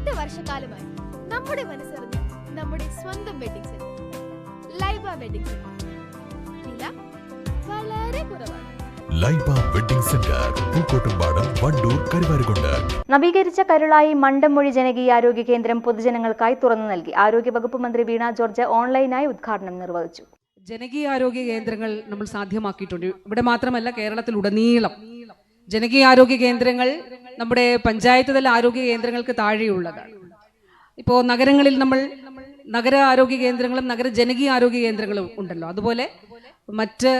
എട്ട് വർഷക്കാലമായി നമ്മുടെ മനസ്സറിഞ്ഞ നമ്മുടെ സ്വന്തം wedding centre Laiba wedding centre വില വളരെ കുറവാണ്. Laiba wedding centre Pookkottumpadam Wandoor Karuvarakundu. നവീകരിച്ച കരുളായി മണ്ടംമൊഴി ജനകീയാരോഗ്യ കേന്ദ്രം പൊതുജനങ്ങൾക്കായി തുറന്നു നൽകി. ആരോഗ്യ വകുപ്പ് മന്ത്രി വീണ ജോർജ് ഓൺലൈനായി ഉദ്ഘാടനം നിർവഹിച്ചു. ജനകീയാരോഗ്യ കേന്ദ്രങ്ങൾ നമ്മൾ സാധ്യമാക്കിയിട്ടുണ്ട്. ഇവിടെ മാത്രമല്ല കേരളത്തിലുടനീളം ജനകീയാരോഗ്യ കേന്ദ്രങ്ങൾ നമ്മുടെ പഞ്ചായത്ത് തല ആരോഗ്യ കേന്ദ്രങ്ങൾക്ക് താഴെയുള്ളതാണ്. ഇപ്പോൾ നഗരങ്ങളിൽ നമ്മൾ നഗര ആരോഗ്യ കേന്ദ്രങ്ങളും നഗര ജനകീയ ആരോഗ്യ കേന്ദ്രങ്ങളും ഉണ്ടല്ലോ. അതുപോലെ മറ്റ്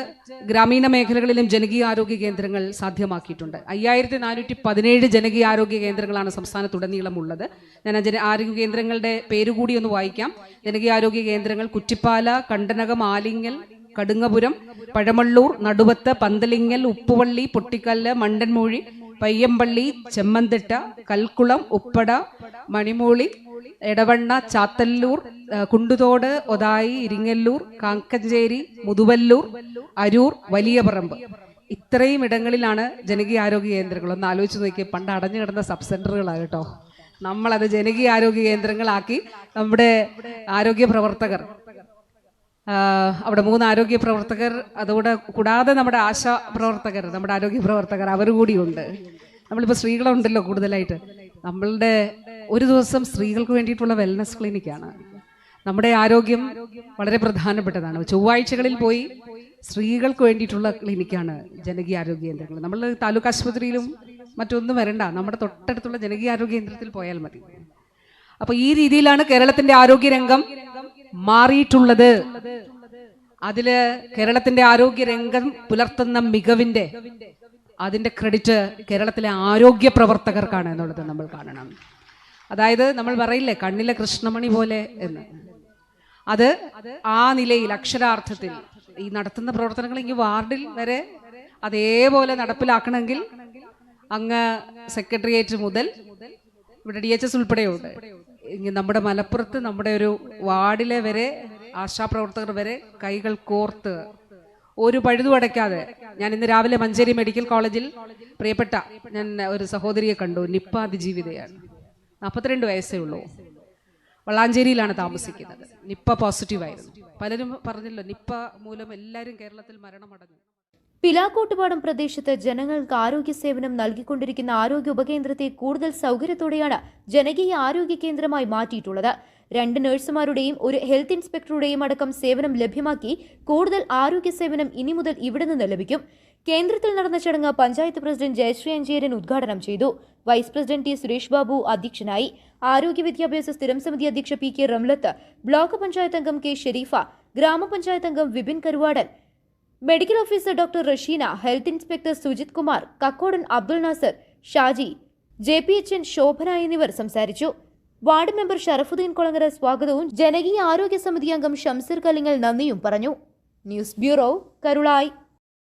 ഗ്രാമീണ മേഖലകളിലും ജനകീയ ആരോഗ്യ കേന്ദ്രങ്ങൾ സാധ്യമാക്കിയിട്ടുണ്ട്. അയ്യായിരത്തി നാനൂറ്റി പതിനേഴ് ജനകീയ ആരോഗ്യ കേന്ദ്രങ്ങളാണ് സംസ്ഥാനത്തുടനീളമുള്ളത് ഞാൻ ജന ആരോഗ്യ കേന്ദ്രങ്ങളുടെ പേരുകൂടി ഒന്ന് വായിക്കാം. ജനകീയ ആരോഗ്യ കേന്ദ്രങ്ങൾ കുറ്റിപ്പാല കണ്ടനകം ആലിങ്ങൽ കടുങ്ങപുരം പഴമള്ളൂർ നടുവത്ത് പന്തലിങ്ങൽ ഉപ്പുവള്ളി പൊട്ടിക്കല്ല് മണ്ടൻമൂഴി പയ്യമ്പള്ളി ചെമ്മന്തിട്ട കൽക്കുളം ഉപ്പട മണിമൂളി എടവണ്ണ ചാത്തല്ലൂർ കുണ്ടുതോട് ഒതായി ഇരിങ്ങല്ലൂർ കാക്കഞ്ചേരി മുതുവല്ലൂർ അരൂർ വലിയ പറമ്പ് ഇത്രയും ഇടങ്ങളിലാണ് ജനകീയ ആരോഗ്യ കേന്ദ്രങ്ങൾ. ഒന്ന് ആലോചിച്ച് നോക്കിയേ പണ്ട് അടഞ്ഞു കിടന്ന സബ് സെന്ററുകളാണ് നമ്മളത് ജനകീയ ആരോഗ്യ കേന്ദ്രങ്ങളാക്കി നമ്മുടെ ആരോഗ്യ പ്രവർത്തകർ അവിടെ മൂന്ന് ആരോഗ്യ പ്രവർത്തകർ അതുകൂടെ കൂടാതെ നമ്മുടെ ആശാ പ്രവർത്തകർ നമ്മുടെ ആരോഗ്യ പ്രവർത്തകർ അവർ കൂടിയുണ്ട്. നമ്മളിപ്പോൾ സ്ത്രീകളുണ്ടല്ലോ കൂടുതലായിട്ട്. നമ്മളുടെ ഒരു ദിവസം സ്ത്രീകൾക്ക് വേണ്ടിയിട്ടുള്ള വെൽനസ് ക്ലിനിക്കാണ് നമ്മുടെ ആരോഗ്യം വളരെ പ്രധാനപ്പെട്ടതാണ്. ചൊവ്വാഴ്ചകളിൽ പോയി സ്ത്രീകൾക്ക് വേണ്ടിയിട്ടുള്ള ക്ലിനിക്കാണ് ജനകീയ ആരോഗ്യ കേന്ദ്രങ്ങൾ. നമ്മൾ താലൂക്ക് ആശുപത്രിയിലും മറ്റൊന്നും വരണ്ട. നമ്മുടെ തൊട്ടടുത്തുള്ള ജനകീയ ആരോഗ്യ കേന്ദ്രത്തിൽ പോയാൽ മതി. അപ്പോൾ ഈ രീതിയിലാണ് കേരളത്തിന്റെ ആരോഗ്യരംഗം മാറിയിട്ടുള്ളത്. അതിൽ കേരളത്തിന്റെ ആരോഗ്യ രംഗം പുലർത്തുന്ന മികവിന്റെ അതിന്റെ ക്രെഡിറ്റ് കേരളത്തിലെ ആരോഗ്യ പ്രവർത്തകർക്കാണ് എന്നുള്ളത് നമ്മൾ കാണണം. അതായത് നമ്മൾ പറയില്ലേ കണ്ണിലെ കൃഷ്ണമണി പോലെ എന്ന്. അത് ആ നിലയിൽ അക്ഷരാർത്ഥത്തിൽ ഈ നടത്തുന്ന പ്രവർത്തനങ്ങൾ ഈ വാർഡിൽ വരെ അതേപോലെ നടപ്പിലാക്കണമെങ്കിൽ അങ്ങ് സെക്രട്ടേറിയറ്റ് മുതൽ ഇവിടെ ഡി എച്ച് എസ് ഉൾപ്പെടെയുണ്ട്. നമ്മുടെ മലപ്പുറത്ത് നമ്മുടെ ഒരു വാർഡിലെ വരെ ആശാപ്രവർത്തകർ വരെ കൈകൾ കോർത്ത് ഒരു പഴുതു അടയ്ക്കാതെ ഞാൻ ഇന്ന് രാവിലെ മഞ്ചേരി മെഡിക്കൽ കോളേജിൽ പ്രിയപ്പെട്ട ഞാൻ ഒരു സഹോദരിയെ കണ്ടു നിപ്പ അതിജീവിതയാണ്. നാൽപ്പത്തിരണ്ട് വയസ്സേ ഉള്ളൂ. വള്ളാഞ്ചേരിയിലാണ് താമസിക്കുന്നത്. നിപ്പ പോസിറ്റീവായിരുന്നു. പലരും പറഞ്ഞല്ലോ നിപ്പ മൂലം എല്ലാവരും കേരളത്തിൽ മരണമടഞ്ഞു. പിലാക്കോട്ടുപാടം പ്രദേശത്ത് ജനങ്ങൾക്ക് ആരോഗ്യ സേവനം നൽകിക്കൊണ്ടിരിക്കുന്ന ആരോഗ്യ ഉപകേന്ദ്രത്തെ കൂടുതൽ സൗകര്യത്തോടെയാണ് ജനകീയ ആരോഗ്യ കേന്ദ്രമായി മാറ്റിയിട്ടുള്ളത്. രണ്ട് നഴ്സുമാരുടെയും ഒരു ഹെൽത്ത് ഇൻസ്പെക്ടറുടെയും അടക്കം സേവനം ലഭ്യമാക്കി കൂടുതൽ ആരോഗ്യ സേവനം ഇനി മുതൽ ഇവിടെ നിന്ന് ലഭിക്കും. കേന്ദ്രത്തിൽ നടന്ന ചടങ്ങ് പഞ്ചായത്ത് പ്രസിഡന്റ് ജയശ്രീ അഞ്ചേരൻ ഉദ്ഘാടനം ചെയ്തു. Vice president T Suresh Babu അധ്യക്ഷനായി. ആരോഗ്യ വിദ്യാഭ്യാസ സ്ഥിരം സമിതി അധ്യക്ഷ P K Ramlath block panchayat അംഗം കെ ഷെരീഫ ഗ്രാമപഞ്ചായത്ത് അംഗം Vipin Karuvadan medical officer doctor Rasheena health inspector Sujith Kumar Kakkodan Abdul Nasser Shaji J P H N Shobhana എന്നിവർ സംസാരിച്ചു. വാർഡ് മെമ്പർ ഷറഫുദ്ദീൻ കൊളങ്ങര സ്വാഗതവും ജനകീയ ആരോഗ്യ സമിതി അംഗം ഷംസീർ കലിങ്ങൽ നന്ദിയും പറഞ്ഞു. News bureau Karulai.